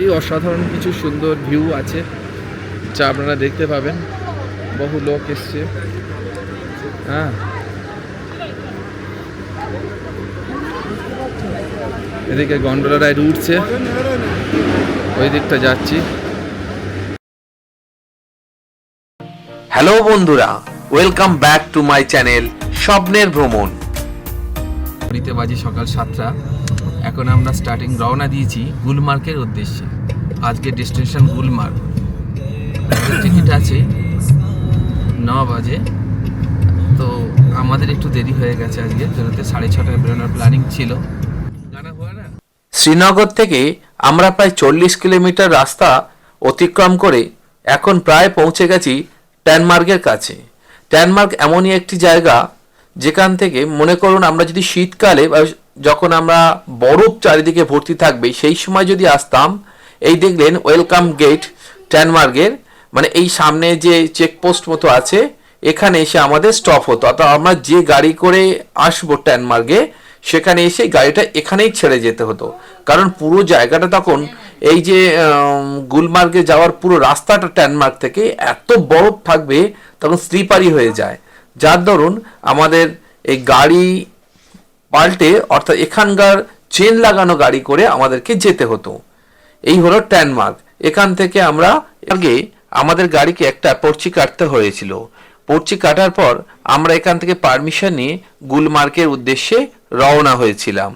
এই অসাধারণ কিছু সুন্দর ভিউ আছে যা আপনারা দেখতে পাবেন। বহু লোক এসছে। হ্যাঁ। এদিকে গন্ডোলা রাইড উঠছে। ওই দিকটা যাচ্ছি। হ্যালো বন্ধুরা। Welcome back to my channel স্বপ্নের ভ্রমণ। ঘড়িতে বাজে সকাল সাতটা। এখন আমরা স্টার্টিং রওনা দিয়েছি গুলমার্গের উদ্দেশ্যে। আজকে ডেস্টিনেশন গুলমার্গ। টিকিট আছে ন বাজে। তো আমাদের একটু দেরি হয়ে গেছে আজকে বেরোতে সাড়ে ছটায় বেরোনোর প্ল্যানিং ছিল। শ্রীনগর থেকে আমরা প্রায় চল্লিশ কিলোমিটার রাস্তা অতিক্রম করে এখন প্রায় পৌঁছে গেছি ট্যানমার্গের কাছে। ট্যানমার্গ এমনই একটি জায়গা যেখান থেকে মনে করুন আমরা যদি শীতকালে বা যখন আমরা বরফ চারিদিকে ভর্তি থাকবে, সেই সময় যদি আসতাম, এই দেখলেন ওয়েলকাম গেট, ট্যানমার্গের মানে এই সামনে যে চেকপোস্ট মতো আছে, এখানে এসে আমাদের স্টপ হতো। অর্থাৎ আমরা যে গাড়ি করে আসব ট্যানমার্গে, সেখানে এসে গাড়িটা এখানেই ছেড়ে যেতে হতো। কারণ পুরো জায়গাটা তখন, এই যে গুলমার্গে যাওয়ার পুরো রাস্তাটা ট্যানমার্গ থেকে এত বরফ থাকবে, তখন স্লিপারি হয়ে যায়। যার দরুন আমাদের এই গাড়ি পাল্টে, অর্থাৎ এখানকার চেন লাগানো গাড়ি করে আমাদেরকে যেতে হতো। এই হলো ট্যানমার্ক এখান থেকে আমরা আগে আমাদের গাড়িকে একটা পর্চি কাটতে হয়েছিল। পর্চি কাটার পর আমরা এখান থেকে পারমিশন নিয়ে গুলমার্কের উদ্দেশ্যে রওনা হয়েছিলাম।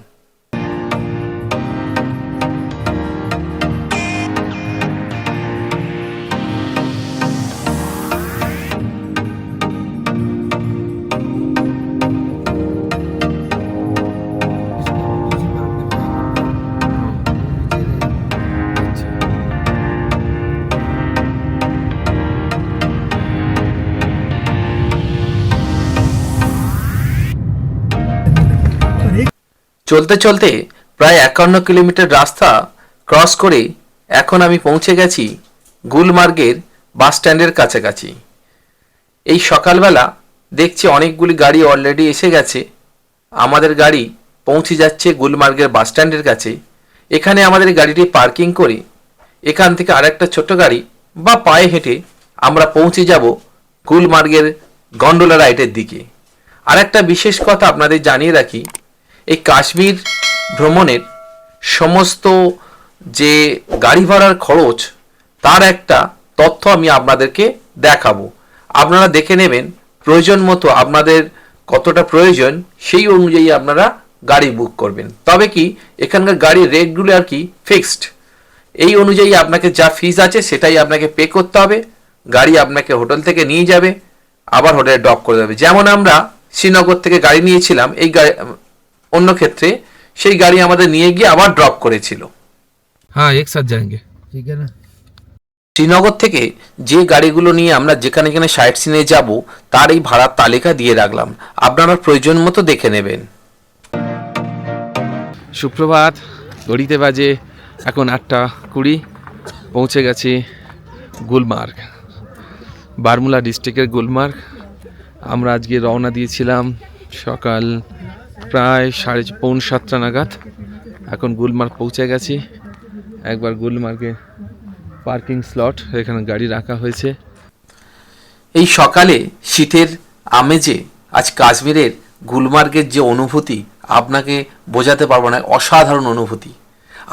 চলতে চলতে প্রায় একান্ন কিলোমিটার রাস্তা ক্রস করে এখন আমি পৌঁছে গেছি গুলমার্গের বাস স্ট্যান্ডের কাছাকাছি। এই সকালবেলা দেখছি অনেকগুলি গাড়ি অলরেডি এসে গেছে। আমাদের গাড়ি পৌঁছে যাচ্ছে গুলমার্গের বাস স্ট্যান্ডের কাছে। এখানে আমাদের গাড়িটি পার্কিং করে এখান থেকে আরেকটা ছোট গাড়ি বা পায়ে হেঁটে আমরা পৌঁছে যাব গুলমার্গের গন্ডোলা রাইডের দিকে। আর একটা বিশেষ কথা আপনাদের জানিয়ে রাখি এই কাশ্মীর ভ্রমণের সমস্ত যে গাড়ি ভাড়ার খরচ, তার একটা তথ্য আমি আপনাদেরকে দেখাবো। আপনারা দেখে নেবেন, প্রয়োজন মতো আপনাদের কতটা প্রয়োজন, সেই অনুযায়ী আপনারা গাড়ি বুক করবেন। তবে কি, এখানকার গাড়ির রেটগুলো আর কি ফিক্সড এই অনুযায়ী আপনাকে যা ফিজ আছে, সেটাই আপনাকে পে করতে হবে। গাড়ি আপনাকে হোটেল থেকে নিয়ে যাবে, আবার হোটেলে ড্রপ করে দেবে। যেমন আমরা শ্রীনগর থেকে গাড়ি নিয়েছিলাম, এই গাড়ি অন্য ক্ষেত্রে সেই গাড়ি আমাদের নিয়ে গিয়ে আবার ড্রপ করেছিল। হ্যাঁ একসাথ যায়গে। ঠিক আছে। শ্রীনগর থেকে যে গাড়িগুলো নিয়ে আমরা যেখানে যেখানে সাইট সিনে যাব তার এই ভাড়ার তালিকা দিয়ে রাখলাম। আপনারা প্রয়োজন মতো দেখে নেবেন। সুপ্রভাত ঘড়িতে বাজে এখন আটটা কুড়ি পৌঁছে গেছি গুলমার্গ বারমুলা ডিস্ট্রিক্টের গুলমার্গ। আমরা আজকে রওনা দিয়েছিলাম সকাল প্রায় সাড়ে পৌন সাতটা নাগাদ। এখন গুলমার্গ পৌঁছে গেছি। একবার গুলমার্গে পার্কিং স্লট, এখানে গাড়ি রাখা হয়েছে। এই সকালে শীতের আমেজে আজ কাশ্মীরের গুলমার্গের যে অনুভূতি, আপনাকে বোঝাতে পারব না, অসাধারণ অনুভূতি।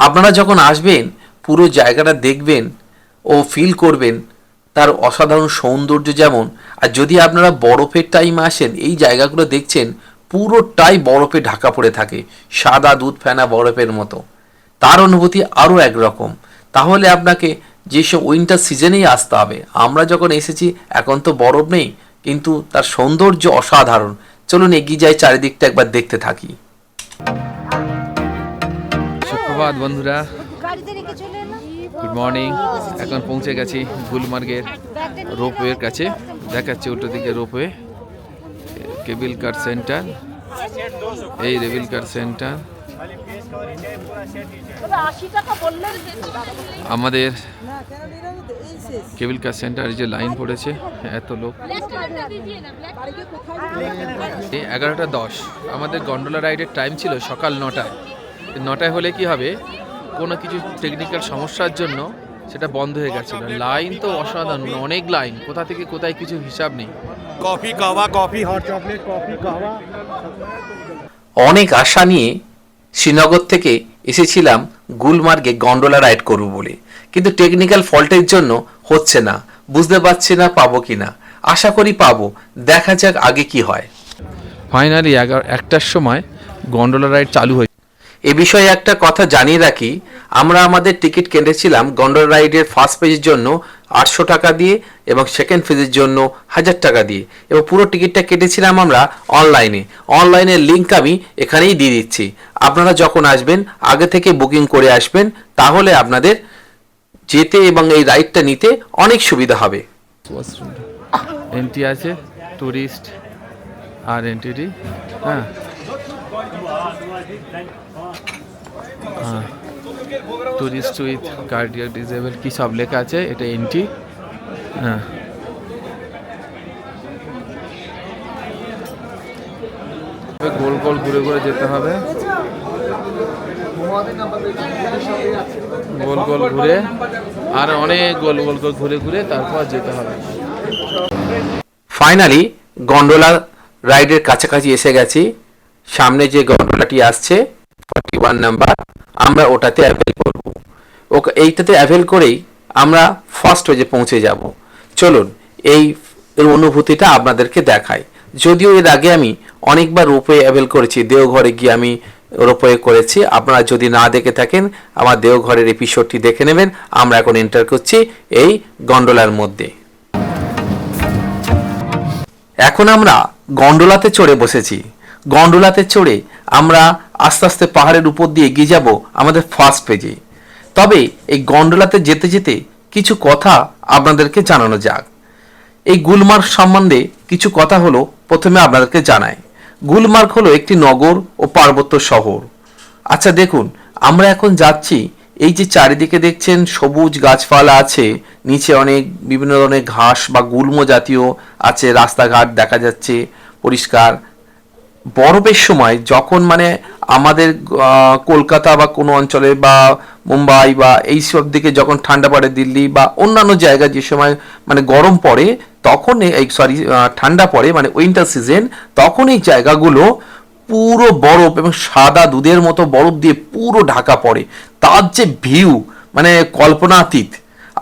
আপনারা যখন আসবেন, পুরো জায়গাটা দেখবেন ও ফিল করবেন, তার অসাধারণ সৌন্দর্য যেমন, আর যদি আপনারা বরফের টাইমে আসেন, এই জায়গাগুলো দেখছেন পুরোটাই বরফে ঢাকা পড়ে থাকে, সাদা দুধ ফেনা বরফের মতো। তার অনুভূতি আরও একরকম। তাহলে আপনাকে যেসব উইন্টার সিজনেই আসতে হবে, আমরা যখন এসেছি, এখন তো বরফ নেই, কিন্তু তার সৌন্দর্য অসাধারণ। চলুন এগিয়ে যাই, চারিদিকটা একবার দেখতে থাকি। সুপ্রভাত বন্ধুরা। গুড মর্নিং এখন পৌঁছে গেছি গুলমার্গের রোপওয়ের কাছে। দেখাচ্ছে উল্টো দিকে রোপওয়ে কেবিল কার সেন্টার এই রেবিল কার সেন্টার। আমাদের কেবিল কার সেন্টার যে লাইন পড়েছে এত লোক। এগারোটা দশ। আমাদের গন্ডোলা রাইডের টাইম ছিল সকাল নটায়। নটায় হলে কি হবে? কোনো কিছু টেকনিক্যাল সমস্যার জন্য সেটা বন্ধ হয়ে গেছিল। লাইন তো অসাধারণ অনেক লাইন। কোথা থেকে কোথায় কিছু হিসাব নেই। Coffee kahwa coffee hot chocolate coffee kahwa. অনেক আশা নিয়ে শ্রীনগর থেকে এসেছিলাম গুলমার্গে গন্ডোলা রাইড করব বলে। কিন্তু টেকনিক্যাল ফল্টের জন্য হচ্ছে না। বুঝতে পারছি না পাবো কি না। আশা করি পাবো। দেখা যাক আগে কি হয়। ফাইনালি একটার সময় গন্ডোলা রাইড চালু হয়েছে। এ বিষয়ে একটা কথা জানিয়ে রাখি আমরা আমাদের টিকিট কেটেছিলাম গন্ডোলা রাইডের ফার্স্ট পেজের জন্য আটশো টাকা দিয়ে এবং সেকেন্ড পেজের জন্য হাজার টাকা দিয়ে। এবং পুরো টিকিটটা কেটেছিলাম আমরা অনলাইনে অনলাইনের লিঙ্ক আমি এখানেই দিয়ে দিচ্ছি। আপনারা যখন আসবেন আগে থেকে বুকিং করে আসবেন তাহলে আপনাদের যেতে এবং এই রাইডটা নিতে অনেক সুবিধা হবে। এন্ট্রি আছে টুরিস্ট আর এন্ট্রি হ্যাঁ। হ্যাঁ। টুরিস্ট উইথ কার্ডিয়াক ডিজেবল কি সব লেখা আছে? এটা এন্ট্রি হ্যাঁ। গোল গোল ঘুরে ঘুরে যেতে হবে। গোল গোল ঘুরে। আর অনেক গোল গোল গোল ঘুরে ঘুরে তারপর যেতে হবে। ফাইনালি গন্ডোলা রাইডের কাছাকাছি এসে গেছি। সামনে যে গন্ডোলাটি আসছে ফর্টি ওয়ান নাম্বার আমরা ওটাতে অ্যাভেল করব। ওকে, এইটাতে অ্যাভেল করেই আমরা ফার্স্ট পেজে পৌঁছে যাব। চলুন, এই অনুভূতিটা আপনাদেরকে দেখাই। যদিও এর আগে আমি অনেকবার রোপওয়ে অ্যাভেল করেছি, দেওঘরে গিয়ে আমি রোপওয়ে করেছি। আপনারা যদি না দেখে থাকেন, আমার দেওঘরের এপিসোডটি দেখে নেবেন। আমরা এখন এন্টার করছি এই গন্ডোলার মধ্যে। এখন আমরা গন্ডোলাতে চড়ে বসেছি। গন্ডোলাতে চড়ে আমরা আস্তে আস্তে পাহাড়ের উপর দিয়ে এগিয়ে যাব আমাদের ফার্স্ট পেজে তবে এই গন্ডোলাতে যেতে যেতে কিছু কথা আপনাদেরকে জানানো যাক। এই গুলমার্গ সম্বন্ধে কিছু কথা হলো প্রথমে আপনাদেরকে জানাই। গুলমার্গ হলো একটি নগর ও পার্বত্য শহর। আচ্ছা দেখুন, আমরা এখন যাচ্ছি, এই যে চারিদিকে দেখছেন সবুজ গাছপালা আছে, নিচে অনেক বিভিন্ন ধরনের ঘাস বা গুল্ম জাতীয় আছে, রাস্তাঘাট দেখা যাচ্ছে, পরিষ্কার। বরফের সময় যখন মানে আমাদের কলকাতা বা কোনো অঞ্চলে বা মুম্বাই বা এই সব দিকে যখন ঠান্ডা পড়ে দিল্লি বা অন্যান্য জায়গায় যে সময় মানে গরম পড়ে, তখন এই সরি ঠান্ডা পড়ে মানে উইন্টার সিজন তখন এই জায়গাগুলো পুরো বরফ এবং সাদা দুধের মতো বরফ দিয়ে পুরো ঢাকা পড়ে। তার যে ভিউ মানে কল্পনাতীত,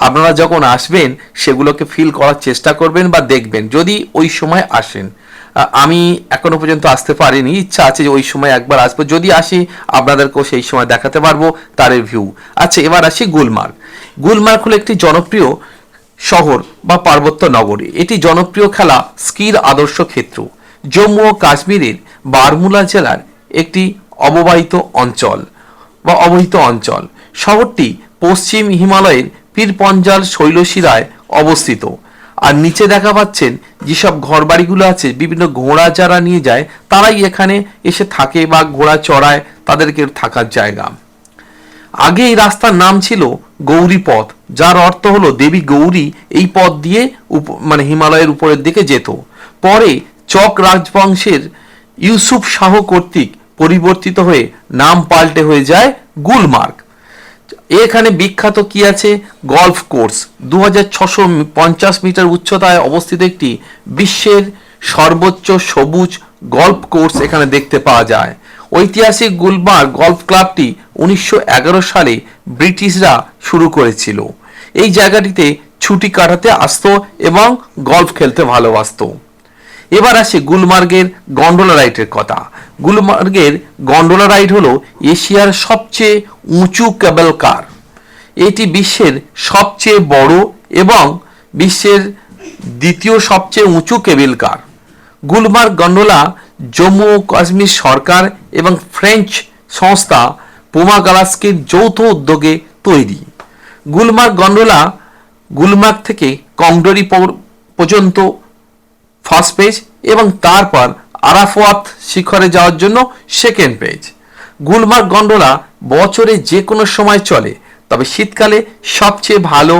আপনারা যখন আসবেন, সেগুলোকে ফিল করার চেষ্টা করবেন বা দেখবেন। যদি ওই সময় আসেন আমি এখনও পর্যন্ত আসতে পারিনি। ইচ্ছা আছে যে ওই সময় একবার আসব। যদি আসি, আপনাদেরকেও সেই সময় দেখাতে পারব তার ভিউ আচ্ছা এবার আসি গুলমার্গ। গুলমার্গ হলো একটি জনপ্রিয় শহর বা পার্বত্য নগরী। এটি জনপ্রিয় খেলা স্কির আদর্শ ক্ষেত্র। জম্মু ও কাশ্মীরের বারমুলা জেলার একটি অববাহিত অঞ্চল বা অবহিত অঞ্চল। শহরটি পশ্চিম হিমালয়ের পীরপঞ্জাল শৈলশিরায় অবস্থিত। আর নিচে দেখা পাচ্ছেন যেসব ঘরবাড়িগুলো আছে, বিভিন্ন ঘোড়া যারা নিয়ে যায়, তারাই এখানে এসে থাকে বা ঘোড়া চড়ায়, তাদেরকে থাকার জায়গা। আগে এই রাস্তার নাম ছিল গৌরী পথ, যার অর্থ হলো দেবী গৌরী এই পথ দিয়ে মানে হিমালয়ের উপরের দিকে যেত। পরে চক রাজবংশের ইউসুফ শাহ কর্তৃক পরিবর্তিত হয়ে নাম পাল্টে হয়ে যায় গুলমার্গ। এখানে বিখ্যাত কি আছে? Golf course. দু মিটার উচ্চতায় অবস্থিত একটি বিশ্বের সর্বোচ্চ সবুজ গলফ কোর্স এখানে দেখতে পাওয়া যায়। ঐতিহাসিক গুলমার্গ গলফ ক্লাবটি উনিশশো এগারো সালে ব্রিটিশরা শুরু করেছিল। এই জায়গাটিতে ছুটি কাটাতে আসতো এবং গলফ খেলতে ভালোবাসতো। এবার আসে গুলমার্গের গন্ডোলা রাইডের কথা। গুলমার্গের গন্ডোলা রাইড হলো এশিয়ার সবচেয়ে উঁচু কেবল কার। এটি বিশ্বের সবচেয়ে বড় এবং বিশ্বের দ্বিতীয় সবচেয়ে উঁচু cable car. Gulmarg gondola Jammu Kashmir সরকার এবং ফ্রেঞ্চ সংস্থা পোমা গালাস্কের যৌথ উদ্যোগে তৈরি। গুলমার্গ গন্ডোলা গুলমার্গ থেকে কংডরি পর্যন্ত ফার্স্ট পেজ এবং তারপর আরাফওয়াত শিখরে যাওয়ার জন্য সেকেন্ড পেজ গুলমার্গ গন্ডোলা বছরে যে কোনো সময় চলে, তবে শীতকালে সবচেয়ে ভালো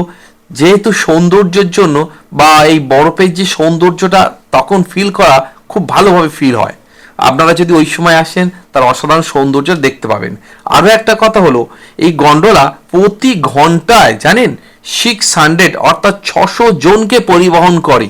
যেহেতু সৌন্দর্যের জন্য বা এই বরফের যে সৌন্দর্যটা তখন ফিল করা খুব ভালোভাবে ফিল হয়। আপনারা যদি ওই সময় আসেন, তার অসাধারণ সৌন্দর্য দেখতে পাবেন। আরও একটা কথা হলো, এই গন্ডোলা প্রতি ঘন্টায় জানেন সিক্স হান্ড্রেড অর্থাৎ ছশো জনকে পরিবহন করে।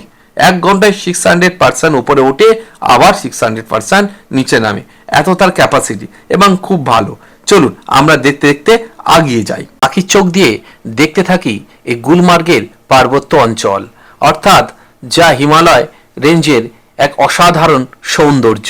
এক ঘন্টায় সিক্স হান্ড্রেড পার্সেন্ট উপরে ওঠে আবার সিক্স হান্ড্রেড পার্সেন্ট নিচে নামে। এত তার ক্যাপাসিটি এবং খুব ভালো। চলুন, আমরা দেখতে দেখতে আগিয়ে যাই। পাখির চোখ দিয়ে দেখতে থাকি এই গুলমার্গের পার্বত্য অঞ্চল, অর্থাৎ যা হিমালয় রেঞ্জের এক অসাধারণ সৌন্দর্য।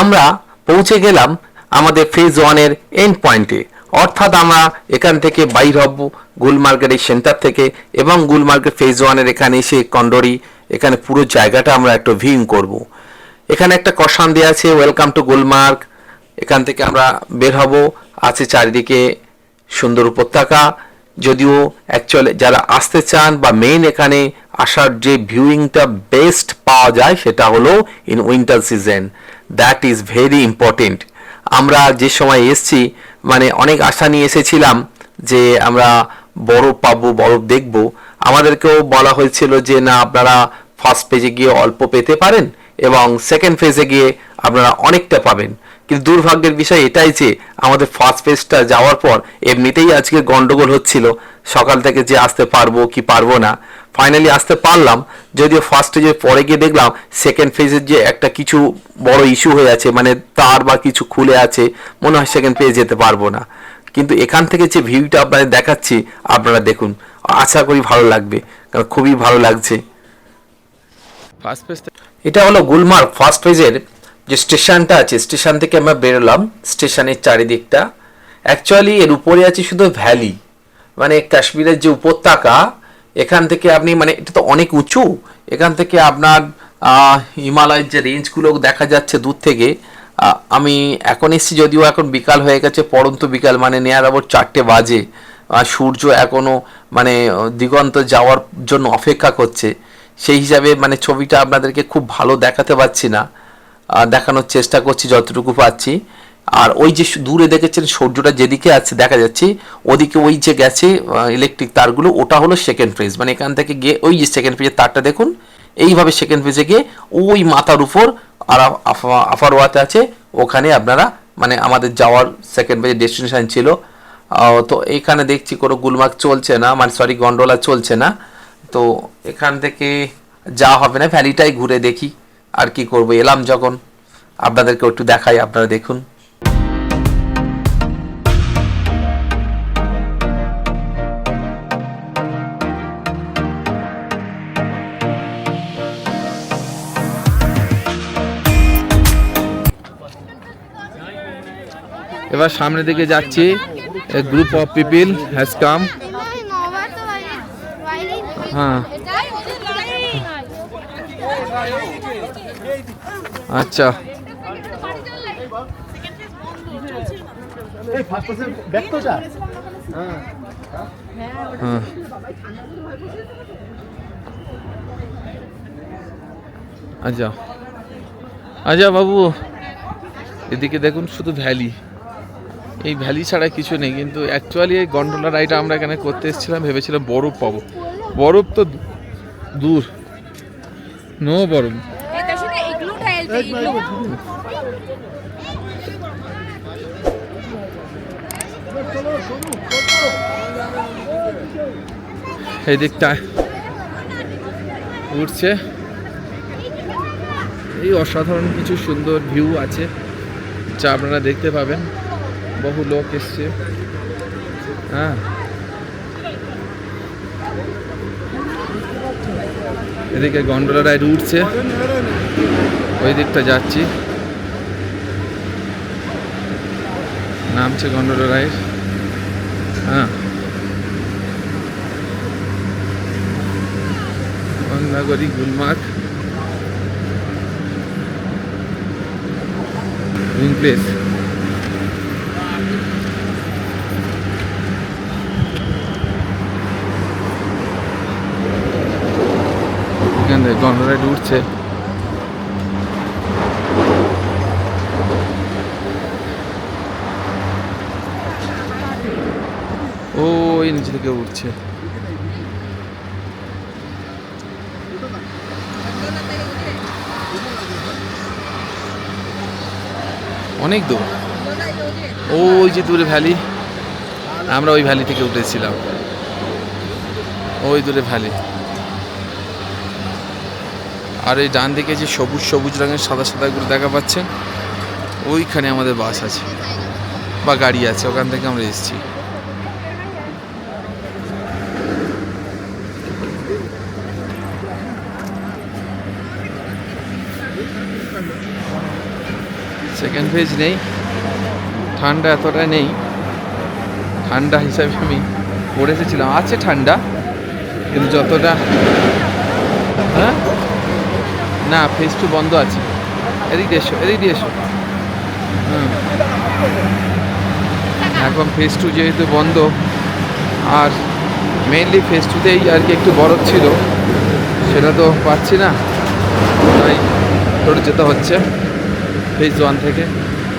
আমরা পৌঁছে গেলাম আমাদের ফেজ ওয়ানের এন্ড পয়েন্টে অর্থাৎ আমরা এখান থেকে বাইর হব গুলমার্গের এই সেন্টার থেকে এবং গুলমার্গের ফেজ ওয়ানের এখানে এসে কন্ডরি, এখানে পুরো জায়গাটা আমরা একটু ভিউইং করব। এখানে একটা কষান দেওয়া আছে ওয়েলকাম টু গুলমার্গ। এখান থেকে আমরা বের হব। আছে চারিদিকে সুন্দর উপত্যকা। যদিও অ্যাকচুয়ালি যারা আসতে চান বা মেইন এখানে আসার যে ভিউইংটা বেস্ট পাওয়া যায় সেটা হলো in winter season that is very important আমরা যে সময় এসছি মানে অনেক আশা নিয়ে এসেছিলাম যে আমরা বরফ পাবো, বরফ দেখব। আমাদেরকেও বলা হয়েছিল যে, না, আপনারা ফার্স্ট পেজে গিয়ে অল্প পেতে পারেন এবং সেকেন্ড ফেজে গিয়ে আপনারা অনেকটা পাবেন। কিন্তু দুর্ভাগ্যের বিষয় এটাই যে আমাদের ফার্স্ট ফেজটা যাওয়ার পর এমনিতেই আজকে গন্ডগোল হচ্ছিল। সকাল থেকে যে আসতে পারব কি পারব না। ফাইনালি আসতে পারলাম যদিও ফার্স্ট স্টেজে পরে গিয়ে দেখলাম সেকেন্ড ফেজের যে একটা কিছু বড় ইস্যু হয়ে আছে মানে তার বা কিছু খুলে আছে মনে হয় সেকেন্ড পেজে যেতে পারব না। কিন্তু এখান থেকে যে ভিউটা আপনাদের দেখাচ্ছি আপনারা দেখুন। আশা করি ভালো লাগবে কারণ খুবই ভালো লাগছে। ফার্স্ট পেজ এটা হলো গুলমার্গ। ফার্স্ট ফেজের যে স্টেশনটা আছে, স্টেশন থেকে আমরা বেরোলাম, স্টেশনের চারিদিকটা। অ্যাকচুয়ালি এর উপরে আছে শুধু ভ্যালি মানে কাশ্মীরের যে উপত্যকা, এখান থেকে আপনি মানে এটা তো অনেক উঁচু। এখান থেকে আপনার হিমালয়ের যে রেঞ্জগুলো দেখা যাচ্ছে দূর থেকে আমি এখন এসেছি যদিও এখন বিকাল হয়ে গেছে পড়ন্ত বিকাল মানে নেয়ার আবার চারটে বাজে। আর সূর্য এখনও মানে দিগন্ত যাওয়ার জন্য অপেক্ষা করছে। সেই হিসাবে মানে ছবিটা আপনাদেরকে খুব ভালো দেখাতে পারছি না। দেখানোর চেষ্টা করছি, যতটুকু পাচ্ছি। আর ওই যে দূরে দেখেছেন সূর্যটা যেদিকে আছে, দেখা যাচ্ছে ওদিকে ওই যে গেছে ইলেকট্রিক তারগুলো, ওটা হলো সেকেন্ড ফেজ মানে এখান থেকে গিয়ে ওই যে সেকেন্ড ফেজের তারটা দেখুন, এইভাবে সেকেন্ড ফেজে গিয়ে ওই মাথার উপর আর আফ- আফারওয়াতে আছে, ওখানে আপনারা মানে আমাদের যাওয়ার সেকেন্ড ফেজের ডেস্টিনেশন ছিল। তো এখানে দেখছি কোনো গুলমার্গ চলছে না মানে সরি গন্ডোলা চলছে না। তো এখান থেকে যা হবে না ভ্যালিটাই ঘুরে দেখি। আর কি করব? এলাম যখন। আপনাদেরকে একটু দেখাই আপনারা দেখুন। এবার সামনের দিকে যাচ্ছি। Group of people has come হ্যাঁ। আচ্ছা। আচ্ছা। আচ্ছা বাবু এদিকে দেখুন শুধু ভ্যালি। এই ভ্যালি ছাড়া কিছু নেই কিন্তু অ্যাকচুয়ালি এই গন্ডোলা রাইডটা আমরা এখানে করতে এসেছিলাম ভেবেছিলাম বরফ পাবো। বরফ তো দূর। নো বরফ। এই দিকটায় উঠছে। এই অসাধারণ কিছু সুন্দর ভিউ আছে, যা আপনারা দেখতে পাবেন। বহু লোক এসছে। হ্যাঁ। এদিকে গন্ডোলা রাইড উঠছে। ওই দিকটা যাচ্ছি। নামছে গন্ডোলা রাইস। হ্যাঁ। গন্ডাগরি গুলমার্গ। ড্রিম প্লেস এখান থেকে গন্ডোলাইড উঠছে ওই নিচে থেকে উঠছে। অনেক দূর। ওই যে দূরে ভ্যালি। আমরা ওই ভ্যালি থেকে উঠেছিলাম। ওই দূরে ভ্যালি। আর এই ডান দিকে যে সবুজ সবুজ রঙের সাদা সাদাগুলো দেখা পাচ্ছেন ওইখানে আমাদের বাস আছে। বা গাড়ি আছে, ওখান থেকে আমরা এসেছি। সেকেন্ড ফেজ নেই। ঠান্ডা এতটা নেই। ঠান্ডা হিসাবে আমি পড়ে এসেছিলাম। আছে ঠান্ডা, কিন্তু যতটা হ্যাঁ? না ফেজ টু বন্ধ আছে। এদিক দিয়ে এসো, এদিক দিয়ে এসো। হুম। এখন ফেজ টু যেহেতু বন্ধ, আর মেইনলি ফেজ টুতেই আর কি একটু বরফ ছিল, সেটা তো পাচ্ছি না। তাই তোর যেতে হচ্ছে। ফেজ ওয়ান থেকে।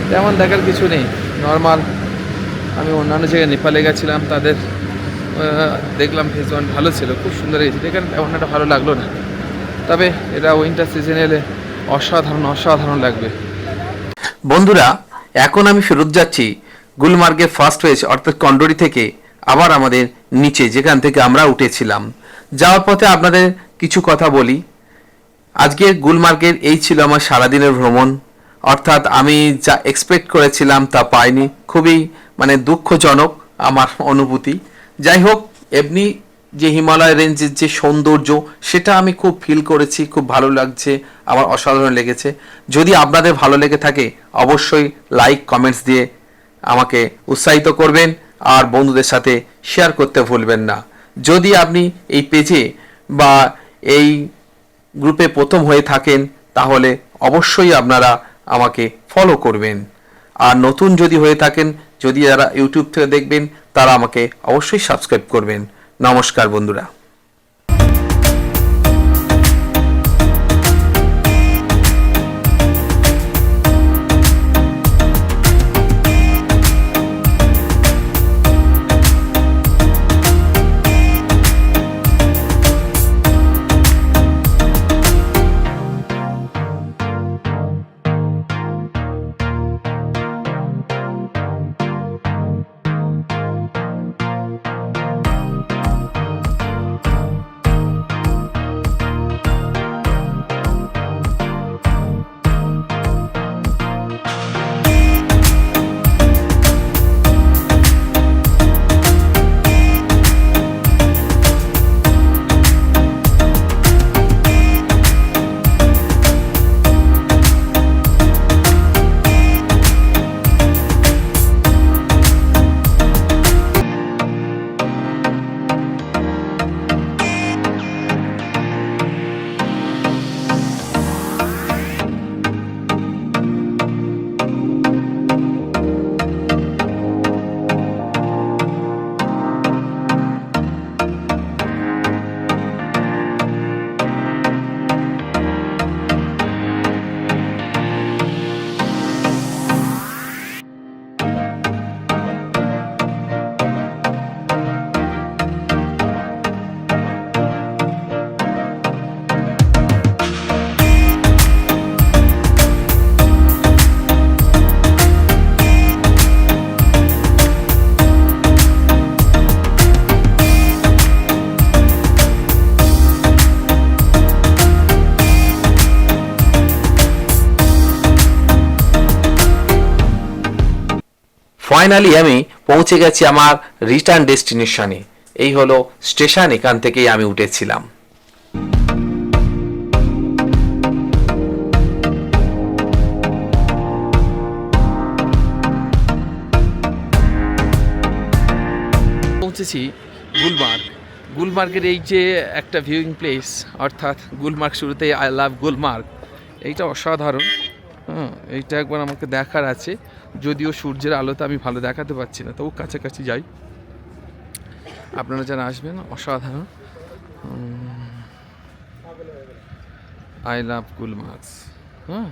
তেমন দেখার কিছু নেই। নর্মাল আমি অন্যান্য জায়গায় নেপালে গেছিলাম, তাদের দেখলাম ফেজ ওয়ান ভালো ছিল, খুব সুন্দর হয়েছে এখানে তেমন একটা ভালো লাগল না। তবে এটা উইন্টার সিজনে এলে অসাধারণ অসাধারণ লাগবে। বন্ধুরা, এখন আমি ফেরত যাচ্ছি গুলমার্গের ফার্স্ট ফেজ অর্থাৎ কন্ডোরি থেকে, আবার আমাদের নিচে, যেখান থেকে আমরা উঠেছিলাম। যাওয়ার পথে আপনাদের কিছু কথা বলি। আজকে গুলমার্গের এই ছিল আমার সারাদিনের ভ্রমণ। অর্থাৎ আমি যা এক্সপেক্ট করেছিলাম তা পাইনি। খুবই মানে দুঃখজনক আমার অনুভূতি। যাই হোক, এমনি যে হিমালয় রেঞ্জের যে সৌন্দর্য, সেটা আমি খুব ফিল করেছি, খুব ভালো লাগছে, আমার অসাধারণ লেগেছে। যদি আপনাদের ভালো লেগে থাকে, অবশ্যই লাইক কমেন্টস দিয়ে আমাকে উৎসাহিত করবেন, আর বন্ধুদের সাথে শেয়ার করতে ভুলবেন না। যদি আপনি এই পেজে বা এই গ্রুপে প্রথম হয়ে থাকেন, তাহলে অবশ্যই আপনারা আমাকে ফলো করবেন। আর নতুন যদি হয়ে থাকেন, যদি যারা ইউটিউব থেকে দেখবেন, তারা আমাকে অবশ্যই সাবস্ক্রাইব করবেন। নমস্কার বন্ধুরা। ফাইনালি আমি পৌঁছে গেছি আমার রিটার্ন ডেস্টিনেশনে এই হলো স্টেশন এখান থেকেই আমি উঠেছিলাম। পৌঁছেছি গুলমার্গ। গুলমার্গের এই যে একটা ভিউইং প্লেস অর্থাৎ গুলমার্গ শুরুতে আই লাভ গুলমার্গ, এইটা অসাধারণ। হ্যাঁ এইটা একবার আমাকে দেখার আছে। যদিও সূর্যের আলোতে আমি ভালো দেখাতে পারছি না, তবু কাছাকাছি যাই। আপনারা যারা আসবেন, অসাধারণ। আই লাভ গুলমার্গস হ্যাঁ